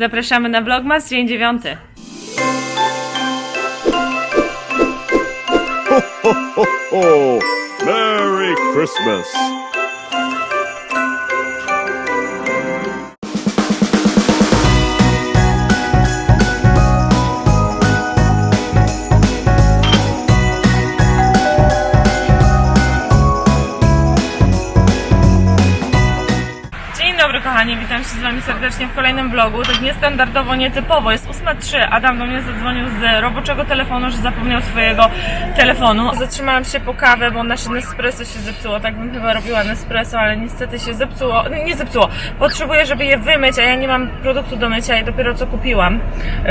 Zapraszamy na vlogmas dzień dziewiąty. Oh, Merry Christmas! Się z wami serdecznie w kolejnym vlogu. Tak niestandardowo, nietypowo. Jest 8.03. Adam do mnie zadzwonił z roboczego telefonu, że zapomniał swojego telefonu. Zatrzymałam się po kawę, bo nasze Nespresso się zepsuło. Tak bym chyba robiła Nespresso, ale niestety się zepsuło. Nie, zepsuło. Potrzebuję, żeby je wymyć, a ja nie mam produktu do mycia i dopiero co kupiłam.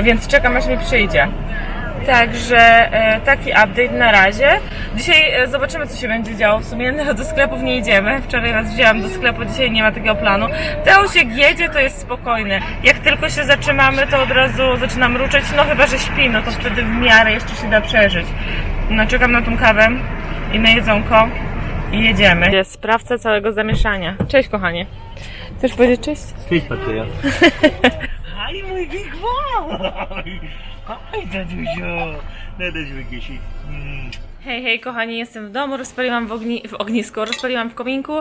Więc czekam aż mi przyjdzie. Także e, taki update na razie. Dzisiaj e, zobaczymy, co się będzie działo. W sumie do sklepów nie idziemy. Wczoraj raz wzięłam do sklepu, dzisiaj nie ma takiego planu. Teo się jedzie, to jest spokojny. Jak tylko się zatrzymamy, to od razu zaczynam ruczeć. No chyba, że śpi, no to wtedy w miarę jeszcze się da przeżyć. No czekam na tą kawę i na jedzonko i jedziemy. Jest sprawca całego zamieszania. Cześć kochanie. Chcesz powiedzieć cześć? Cześć Patryja. Hi mój big wow! Hi Dadusiu! Dadaś wygasi. Mm. Hej, hej, kochani, jestem w domu, rozpaliłam w, ogni w ognisku, rozpaliłam w kominku.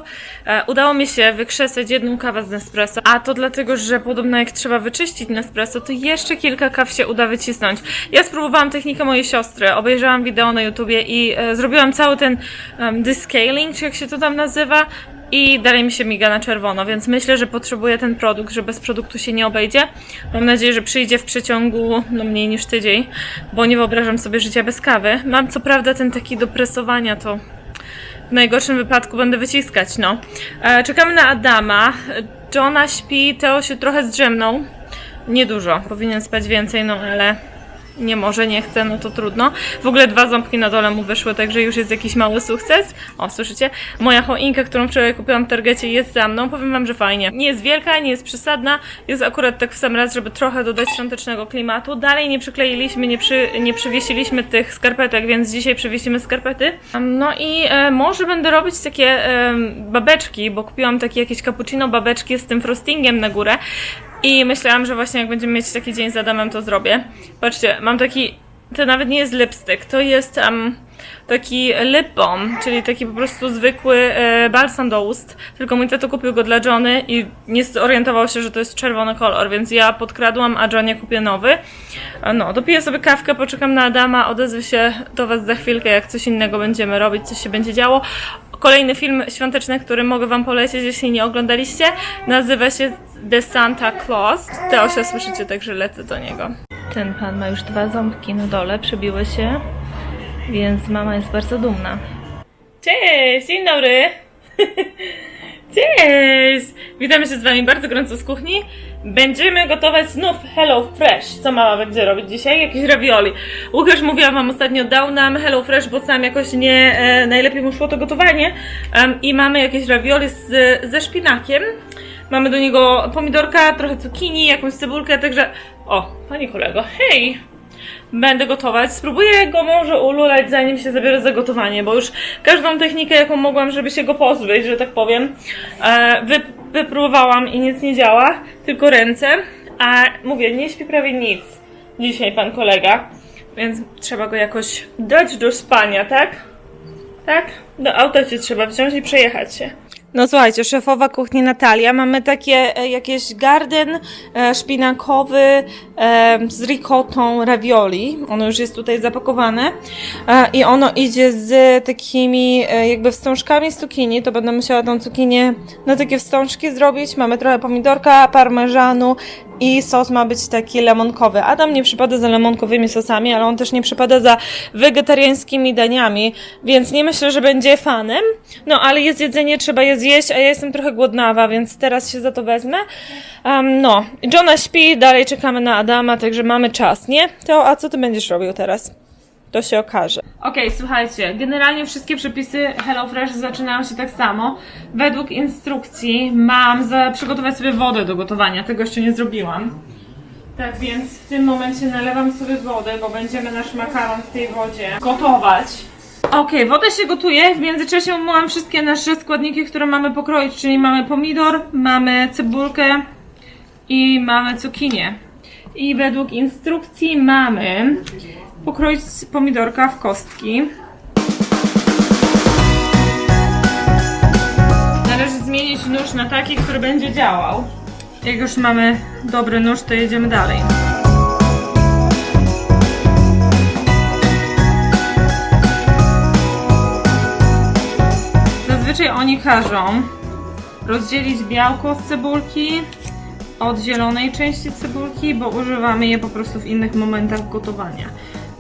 E, udało mi się wykrzesać jedną kawę z Nespresso, a to dlatego, że podobno jak trzeba wyczyścić Nespresso, to jeszcze kilka kaw się uda wycisnąć. Ja spróbowałam technikę mojej siostry, obejrzałam wideo na YouTubie i e, zrobiłam cały ten um, descaling, czy jak się to tam nazywa, i dalej mi się miga na czerwono, więc myślę, że potrzebuję ten produkt, że bez produktu się nie obejdzie. Mam nadzieję, że przyjdzie w przeciągu no, mniej niż tydzień, bo nie wyobrażam sobie życia bez kawy. Mam co prawda ten taki do presowania, to w najgorszym wypadku będę wyciskać, no. E, czekamy na Adama. Johna śpi, Teo się trochę zdrzemnął. Niedużo, powinien spać więcej, no ale nie może, nie chce, no to trudno. W ogóle dwa ząbki na dole mu wyszły, także już jest jakiś mały sukces. O, słyszycie? Moja choinka, którą wczoraj kupiłam w Targecie jest za mną. Powiem wam, że fajnie. Nie jest wielka, nie jest przesadna. Jest akurat tak w sam raz, żeby trochę dodać świątecznego klimatu. Dalej nie przykleiliśmy, nie, przy, nie przywiesiliśmy tych skarpetek, więc dzisiaj przywiesimy skarpety. No i e, może będę robić takie e, babeczki, bo kupiłam takie jakieś cappuccino babeczki z tym frostingiem na górę. I myślałam, że właśnie jak będziemy mieć taki dzień z Adamem, to zrobię. Patrzcie, mam taki. To nawet nie jest lipstick, to jest um, taki lip balm, czyli taki po prostu zwykły e, balsam do ust. Tylko mój tato kupił go dla Johnny i nie zorientował się, że to jest czerwony kolor, więc ja podkradłam, a Johnie kupię nowy. No, dopiję sobie kawkę, poczekam na Adama, odezwę się do Was za chwilkę, jak coś innego będziemy robić, coś się będzie działo. Kolejny film świąteczny, który mogę Wam polecić, jeśli nie oglądaliście, nazywa się The Santa Claus. Teosia słyszycie, także lecę do niego. Ten pan ma już dwa ząbki na dole, przebiły się, więc mama jest bardzo dumna. Cześć, dzień dobry! Cześć! Witamy się z Wami bardzo gorąco z kuchni. Będziemy gotować znów Hello Fresh. Co mama będzie robić dzisiaj? Jakieś ravioli. Łukasz mówiła Wam ostatnio, dał nam Hello Fresh, bo sam jakoś nie e, najlepiej mu szło to gotowanie. I mamy jakieś ravioli z, ze szpinakiem. Mamy do niego pomidorka, trochę cukinii, jakąś cebulkę, także... O, pani kolego, hej! Będę gotować. Spróbuję go może ululać, zanim się zabiorę za gotowanie, bo już każdą technikę, jaką mogłam, żeby się go pozbyć, że tak powiem, e, wy, wypróbowałam i nic nie działa, tylko ręce. A mówię, nie śpi prawie nic dzisiaj pan kolega, więc trzeba go jakoś dać do spania, tak? Tak? Do auta cię trzeba wziąć i przejechać się. No słuchajcie, szefowa kuchni Natalia. Mamy takie e, jakieś garden e, szpinakowy e, z ricotą ravioli. Ono już jest tutaj zapakowane. E, I ono idzie z takimi e, jakby wstążkami z cukinii. To będę musiała tą cukinię na takie wstążki zrobić. Mamy trochę pomidorka, parmeżanu i sos ma być taki lemonkowy. Adam nie przypada za lemonkowymi sosami, ale on też nie przypada za wegetariańskimi daniami, więc nie myślę, że będzie fanem. No, ale jest jedzenie, trzeba je zjeść, a ja jestem trochę głodnawa, więc teraz się za to wezmę. Um, no, Johna śpi, dalej czekamy na Adama, także mamy czas, nie? To, a co ty będziesz robił teraz? To się okaże. Okej, słuchajcie, generalnie wszystkie przepisy HelloFresh zaczynają się tak samo. Według instrukcji mam za, przygotować sobie wodę do gotowania, tego jeszcze nie zrobiłam. Tak więc w tym momencie nalewam sobie wodę, bo będziemy nasz makaron w tej wodzie gotować. Okej, woda się gotuje. W międzyczasie umyłam wszystkie nasze składniki, które mamy pokroić, czyli mamy pomidor, mamy cebulkę i mamy cukinię. I według instrukcji mamy pokroić pomidorka w kostki. Należy zmienić nóż na taki, który będzie działał. Jak już mamy dobry nóż, to jedziemy dalej. Zazwyczaj oni każą rozdzielić białko z cebulki od zielonej części cebulki, bo używamy je po prostu w innych momentach gotowania.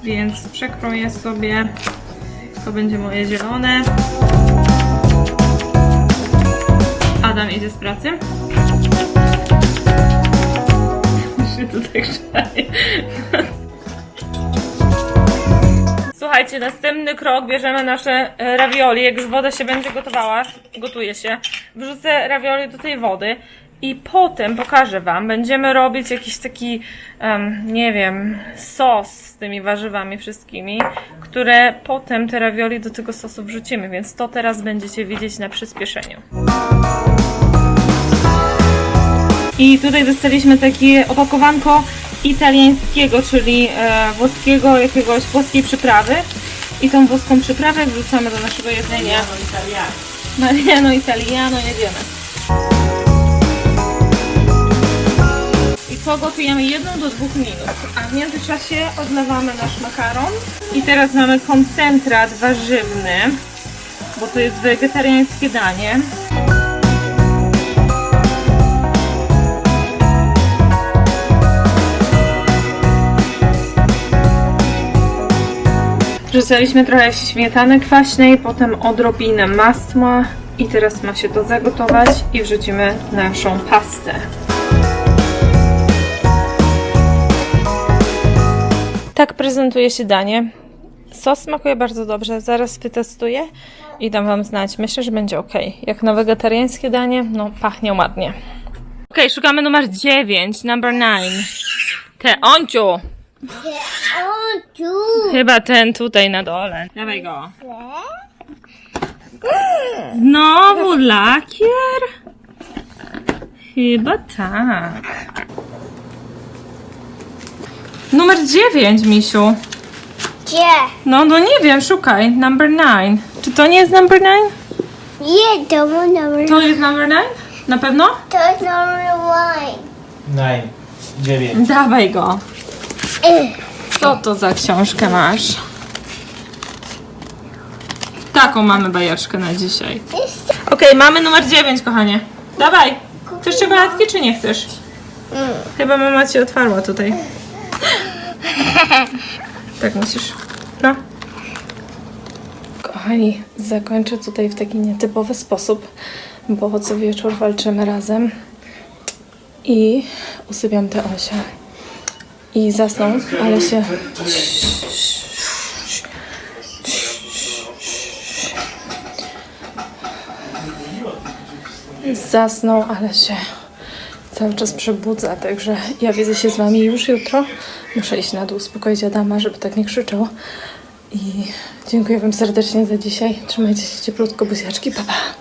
Więc przekroję sobie, to będzie moje zielone. Adam idzie z pracy. Słuchajcie, następny krok, bierzemy nasze e, ravioli, jak już woda się będzie gotowała, gotuje się, wrzucę ravioli do tej wody i potem pokażę Wam, będziemy robić jakiś taki, em, nie wiem, sos z tymi warzywami wszystkimi, które potem te ravioli do tego sosu wrzucimy, więc to teraz będziecie widzieć na przyspieszeniu. I tutaj dostaliśmy takie opakowanko italiańskiego, czyli e, włoskiego jakiegoś, włoskiej przyprawy. I tą włoską przyprawę wrzucamy do naszego jedzenia. Mariano Italiano, jedziemy. I to gotujemy 1 do 2 minut. A w międzyczasie odlewamy nasz makaron. I teraz mamy koncentrat warzywny, bo to jest wegetariańskie danie. Wrzucaliśmy trochę śmietany kwaśnej, potem odrobinę masła i teraz ma się to zagotować i wrzucimy naszą pastę. Tak prezentuje się danie. Sos smakuje bardzo dobrze, zaraz wytestuję i dam Wam znać. Myślę, że będzie ok. Jak na wegetariańskie danie, no pachnie ładnie. Ok, szukamy numer 9, number 9. Te, Onciu! Tu. Chyba ten tutaj na dole. Dawaj go. Znowu lakier? Chyba tak. Numer 9, misiu. Gdzie? No, no nie wiem, szukaj. Number 9. Czy to nie jest number 9? Nie, to mój numer. To jest number 9? Na pewno? To jest numer one. Nine. Dziewięć. Dawaj go. Eh, Co to za książkę masz? Taką mamy bajeczkę na dzisiaj. Okej, mamy numer 9, kochanie. Dawaj. Chcesz czekoladki, czy nie chcesz? Chyba mama ci otwarła tutaj. Tak musisz. No. Kochani, zakończę tutaj w taki nietypowy sposób, bo co wieczór walczymy razem i usypiam tę Osię. I zasnął, ale się... Zasnął, ale się cały czas przebudza, także ja widzę się z Wami już jutro. Muszę iść na dół, uspokoić Adama, żeby tak nie krzyczał. I dziękuję Wam serdecznie za dzisiaj. Trzymajcie się cieplutko, buziaczki, pa pa!